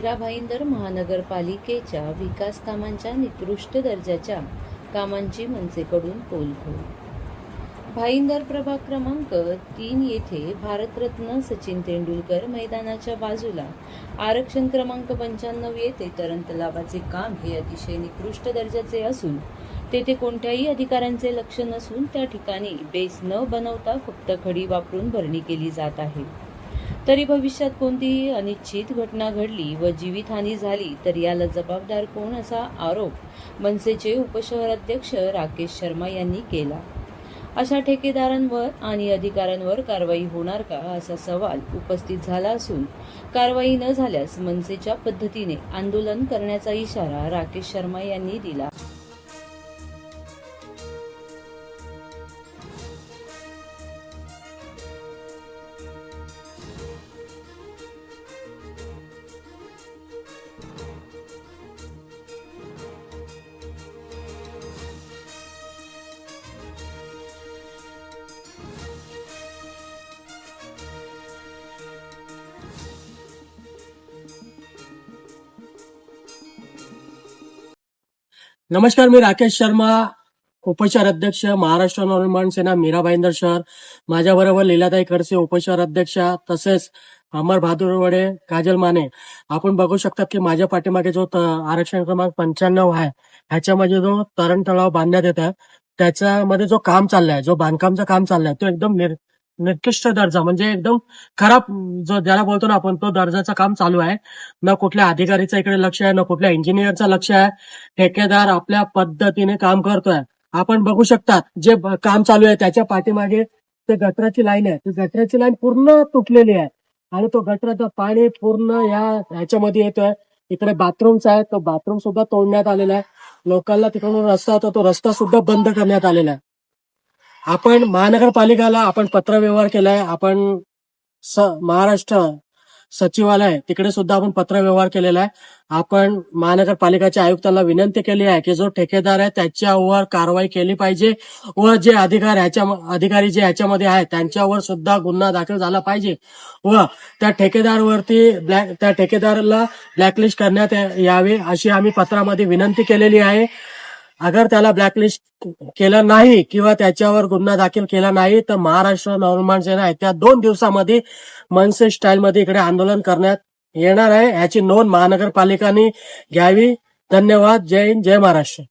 भाईंदर महानगरपालिकेच्या विकास कामांच्या निकृष्ट दर्जाच्या कामांची मनसेकडून पोलखोल. भाईंदर प्रभाग क्रमांक तीन येथे भारतरत्न सचिन तेंडुलकर मैदानाच्या बाजूला आरक्षण क्रमांक पंच्याण्णव येथे तरण तलावाचे काम हे अतिशय निकृष्ट दर्जाचे असून तेथे कोणत्याही अधिकाऱ्यांचे लक्ष नसून त्या ठिकाणी बेस न बनवता फक्त खडी वापरून भरणी केली जात आहे. तरी भविष्यात कोणतीही अनिश्चित घटना घडली व जीवितहानी झाली तर याला जबाबदार कोण असा आरोप मनसेचे उपशहराध्यक्ष राकेश शर्मा यांनी केला. अशा ठेकेदारांवर आणि अधिकाऱ्यांवर कारवाई होणार का असा सवाल उपस्थित झाला असून कारवाई न झाल्यास मनसेच्या पद्धतीने आंदोलन करण्याचा इशारा राकेश शर्मा यांनी दिला. नमस्कार मी राकेश शर्मा उपचार अध्यक्ष महाराष्ट्र नवनिर्माण सेना मीरा भाईंदर शहर माझ्याबरोबर लीलाताई खडसे उपचार अध्यक्षा तसेच अमर बहादूर वडे काजल माने. आपण बघू शकतात की माझ्या पाठीमागे जो आरक्षण क्रमांक पंच्याण्णव आहे ह्याच्यामध्ये जो तरण तलाव बांधण्यात येत आहे त्याच्यामध्ये जो काम चाललाय जो बांधकामचं काम चाललंय तो एकदम निकृष्ट दर्जा म्हणजे एकदम खराब जो ज्याला बोलतो ना आपण तो दर्जाचं काम चालू आहे. ना कुठल्या अधिकारीचं इकडे लक्ष आहे ना कुठल्या इंजिनियरचं लक्ष आहे. ठेकेदार आपल्या पद्धतीने काम करतोय. आपण बघू शकतात जे काम चालू आहे त्याच्या पाठीमागे ते गटराची लाईन आहे. ती गटराची लाईन पूर्ण तुटलेली आहे. आणि तो गटराचं पाणी पूर्ण या ह्याच्यामध्ये येतोय. इकडे बाथरूमचा आहे तो बाथरूम सुद्धा तोडण्यात आलेला आहे. लोकांना तिकडून रस्ता होता तो रस्ता सुद्धा बंद करण्यात आलेला आहे. आपण महानगरपालिकाला आपण पत्रव्यवहार केलाय आपण स महाराष्ट्र सचिवालय तिकडे सुद्धा आपण पत्रव्यवहार केलेला आहे. आपण महानगरपालिकाच्या आयुक्तांना विनंती केली आहे की जो ठेकेदार आहे त्याच्यावर कारवाई केली पाहिजे व जे अधिकार ह्याच्या अधिकारी जे ह्याच्यामध्ये आहेत त्यांच्यावर सुद्धा गुन्हा दाखल झाला पाहिजे व त्या ठेकेदारवरती ब्लॅक त्या ठेकेदारला ब्लॅकलिस्ट करण्यात यावे अशी आम्ही पत्रामध्ये विनंती केलेली आहे. अगर त्याला ब्लॅकलिस्ट केलं नाही किंवा त्याच्यावर गुन्हा दाखल केला नाही तर महाराष्ट्र नवनिर्माण सेना येत्या दोन दिवसामध्ये मनसे स्टाईलमध्ये इकडे आंदोलन करण्यात येणार आहे. याची नोंद महानगरपालिकांनी घ्यावी. धन्यवाद. जय हिंद. जय महाराष्ट्र.